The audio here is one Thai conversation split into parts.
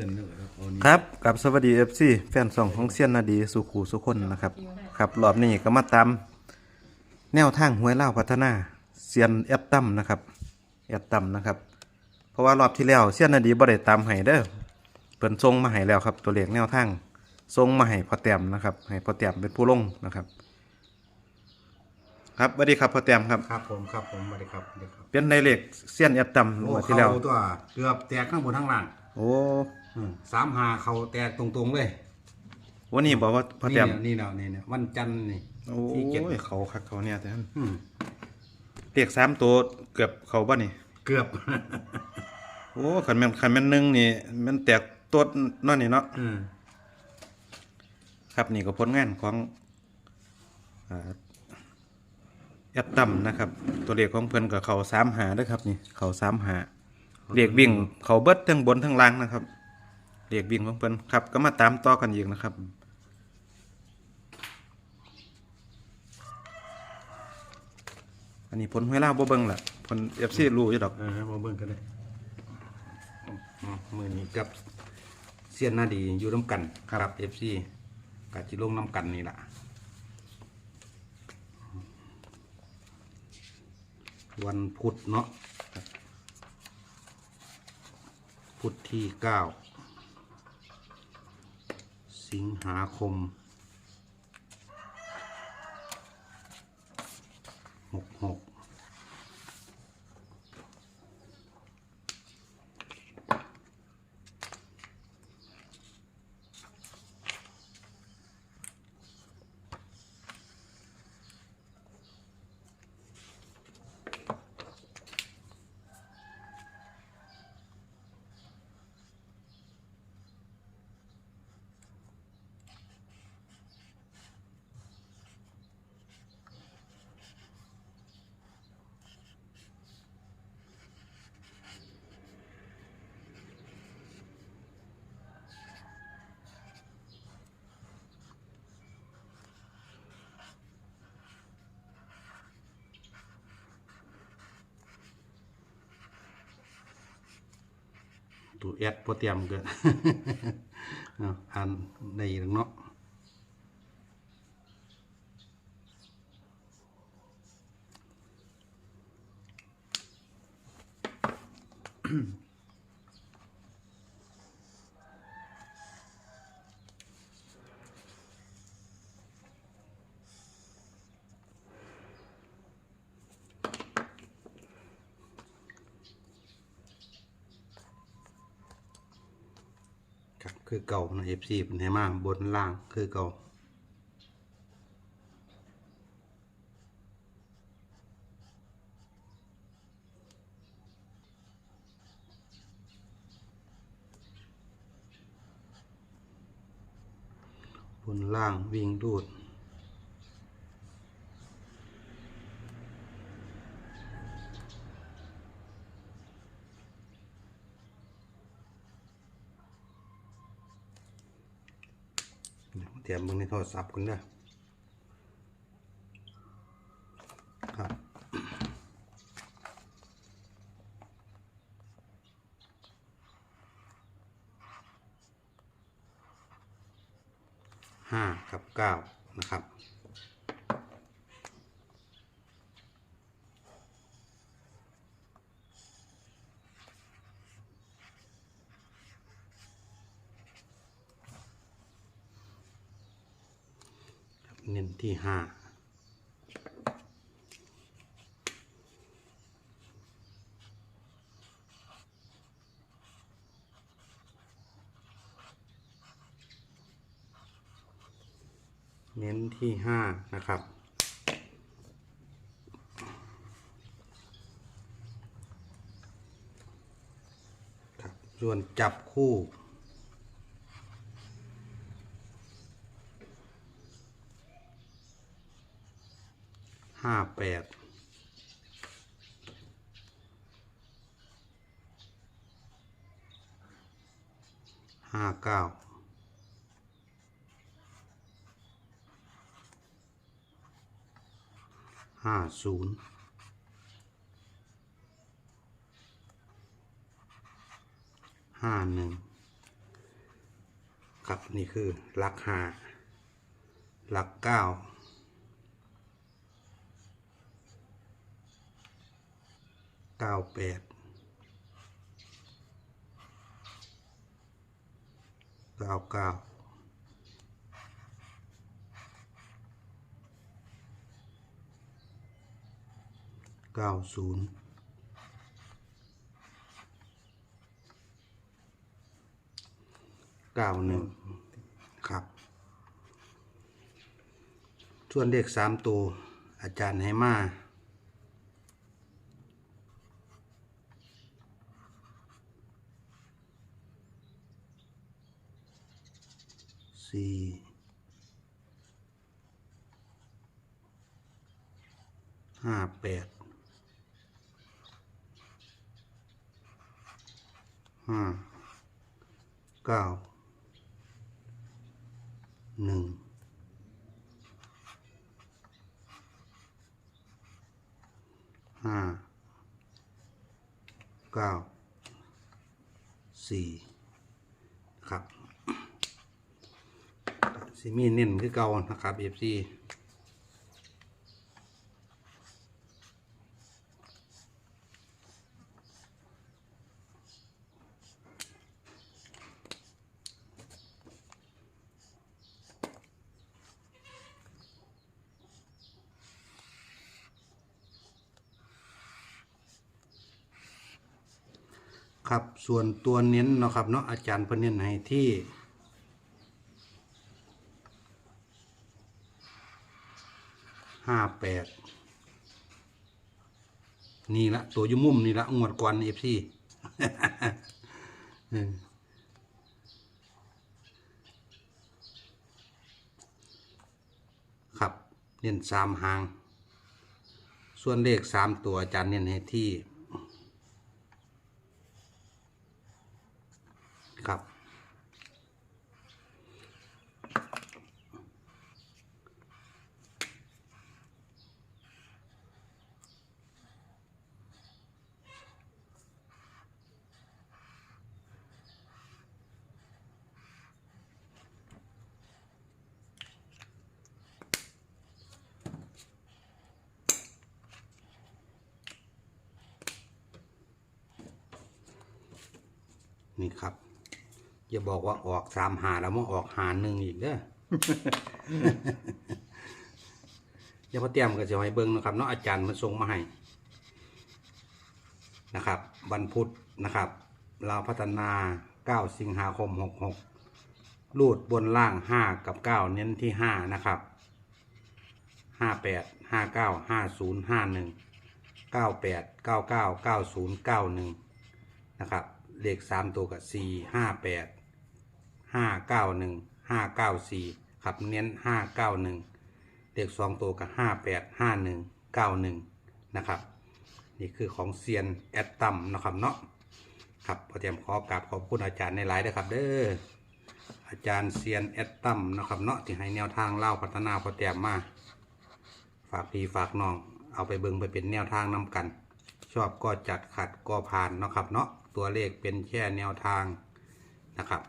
ต้นเด้อครับเอานี่ครับกับสวัสดีเอฟซีแฟนสองของเซียนนาดีสุขูสุคนนะครับครับรอบนี้ก็มาตามแนวทางหวยเล่าวพัฒนาเซียนแอดตั้มนะครับแอดตั้มนะครับ เพราะว่ารอบที่แล้วเซียนนาดีบ่ได้ตามให้เด้อเพิ่นส่งมาให้แล้วครับ ตัวเลขแนวทางส่งมาให้พอแต้มนะครับให้พอแต้มเป็นผู้ลงนะครับ ครับสวัสดีครับพอแต้มครับครับผมครับผมสวัสดีครับสวัสดีครับเป็นในเลขเซียนแอดตั้มโอ้งวดที่แล้วเขาตัวเกือบแตกข้างบนข้างล่างโอ้ อืมสามหาเขาแตกตรงๆเลยวันนี้บอกว่าพอนี่แต้มเนี่ยนี่เนาะนี่เนี่ยวันจันทร์นี่ โอ้ที่เจ็ด ยเขาคักเขาเนี่ยแต่อืมเรียกสามตัวเกือบเขาบ่นี่เกือบ โอ้ขันแม่นขันแม่นหนึ่งนี่มันแตกตัวนั่นนี่เนาะ อืมครับนี่ก็ผลงานของอ่าแอดตัมนะครับ ตัวเลขของเพิ่นกับเขาสามหาเด้วยครับนี่เขาสามหาเรียกวิ่งเขาเบิดทั้งบนทั้งล่างนะครับ เรียกวิ่งของเพิ่นครับ ก็มาตามต่อกันอีกนะครับ อันนี้ผลห้วยล่าวบ่เบิ่งล่ะผลเอฟซีรู้อยู่ดอก เออมาเบิ่งกันเลยอืมมือนี้กับเสียนหน้าดีอยู่น้ำกันครับเอฟซีกับจิลงน้ำกันนี่แหละวันพุธเนาะพุธที่เก้า สิงหาคมหกหก ตัวแอดโปรเตรียมเกินเอาอ่านได้อีกแล้วเนาะ ครับคือเก่านะเอฟซีเป็นไงมากบนล่างคือเก่าบนล่างวิ่งดูด เตรียมมึงในโทรศัพท์คุณเด้อครับห้ากับเก้านะครับ เน้นที่ห้าเน้นที่ห้านะครับ ครับ ส่วนจับคู่ ห้าแปดห้าเก้าห้าศูนย์ห้าหนึ่งครับนี่คือหลักห้าหลักเก้า เก้าแปดเก้าเก้าเก้าศูนย์เก้าหนึ่งครับ ส่วนเลขสามตัวอาจารย์ให้มา สี่ห้าแปดห้าเก้าหนึ่งห้าเก้าสี่ครับ ซิมีเน้นคือเก่านะครับเอฟซีครับส่วนตัวเน้นเนาะครับเนาะอาจารย์เพิ่นเน้นให้ที่ ห้าแปดนี่ละตัวยุมุมนี่ละงวดก่อนเอฟซีครับเน้นสามหาง ส่วนเลขสามตัวอาจารย์เน้นให้ที่ ครับ นี่ครับ อย่าบอกว่าออกสามหาแล้วมาออกหาหนึ่งอีกเด้ออย่าพอเตรียมก็จะให้เบิ้งนะครับเนาะอาจารย์มันส่งมาให้นะครับวันพุธนะครับเราพัฒนา 9 สิงหาคม 66 รูดบนล่าง 5 กับ 9 เน้นที่ 5 นะครับ 58 59 50 51 98 99 90 91 นะครับ เลข3ตัวกับ4 58ห้าเก้าหนึ่งห้าเก้าสี่ครับเน้นห้าเก้าหนึ่งเลขสองตัวกับห้าแปดห้าหนึ่งเก้าหนึ่งนะครับ นี่คือของเซียนแอดตัมนะครับเนาะครับพอเตรียมขอกราบขอบคุณอาจารย์ในหลายๆนะครับ เด้ออาจารย์เซียนแอดตัมนะครับเนาะที่ให้แนวทางเล่าพัฒนาพอเตรียมมา ฝากพี่ฝากน้องเอาไปเบิ่งไปเป็นแนวทางนำกัน ชอบก็จัดขัดก็ผ่านเนาะครับเนาะตัวเลขเป็นแค่แนวทางนะครับ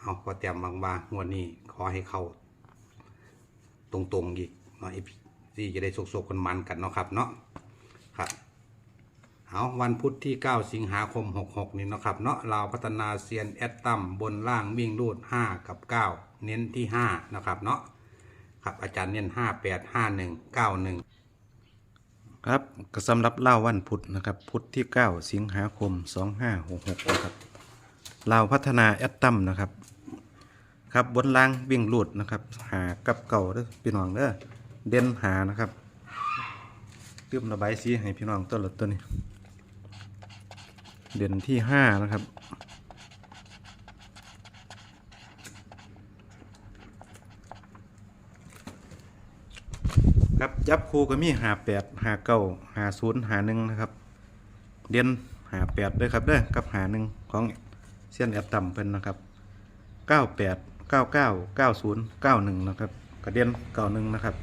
เอาพอเตรียมบางบางงวดนี้ขอให้เข้าตรงๆอีกเนาะที่จะได้สกๆกันมันกันเนาะครับเนาะครับเอาวันพุธที่ 9 สิงหาคม 66 นี้นะครับเนาะเราวพัฒนาเซียนแอดตัมบนล่างวิ่งรูด 5 กับ 9 เน้นที่ 5 นะครับเนาะครับอาจารย์เน้น 5 8 5 1 9 1 ครับก็สำหรับเล่าวันพุธนะครับ พุธที่ 9 สิงหาคม 2566นะครับลาวพัฒนาแอดตัมนะครับ ครับบนล่างวิ่งลูดนะครับ หากับเก่าเด้อพี่น้องเด้อเด่นหานะครับเติมระบายสีให้พี่น้องตัวละตัวนี้ เด่นที่ 5 นะครับ ครับ จับคู่ก็มีหาแปดหาเก้าหาศูนย์หาหนึ่งนะครับ เด่นหาแปดด้วยครับเด้อกับหาหนึ่งของเส้นแอดต่ำเป็นนะครับเก้าแปดเก้าเก้าเก้าศูนย์เก้าหนึ่งนะครับกระเด่นเก้าหนึ่งนะครับ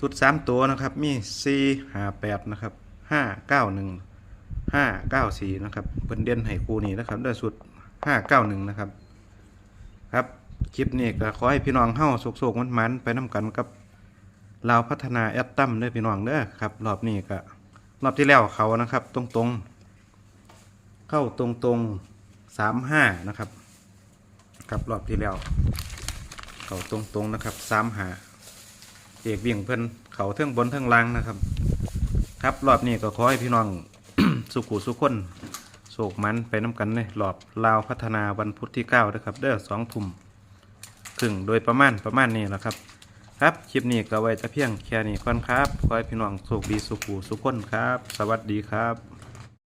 สุดสามตัวนะครับมีสี่หาแปดนะครับห้าเก้าหนึ่งห้าเก้าสี่นะครับเป็นเด่นให้คู่นี้นะครับด้วยสุดห้าเก้าหนึ่งนะครับ ครับคลิปนี้ก็ขอให้พี่น้องเฮาโศกๆมันๆไปนํกันกับ ลาพัฒนาแอดตั้มด้อพี่น้องเด้อครับ รอบนี้ก็รอบที่แล้วเขานะครับ ตรงๆ เข้าตรงๆสามห้านะครับครับรอบที่แล้ว เขาตรงๆนะครับสามหาเอกเบี่ยงเพิ่นเขาเทิงบนเทิงล่างนะครับ ครับรอบนี้ก็ขอให้พี่น้องสุขุสุขคนโศกมันไปน้ำกันเลยรอบลาวพัฒนาวันพุธที่เก้านะครับ เด้อสองทุ่มครึ่งโดยประมาณประมาณนี้แหละครับ ครับ คลิปนี้ก็ไว้จะเพียงแค่นี้ก่อนครับ ขอให้พี่น้องโชคดีสุขูสุขคนครับ สวัสดีครับ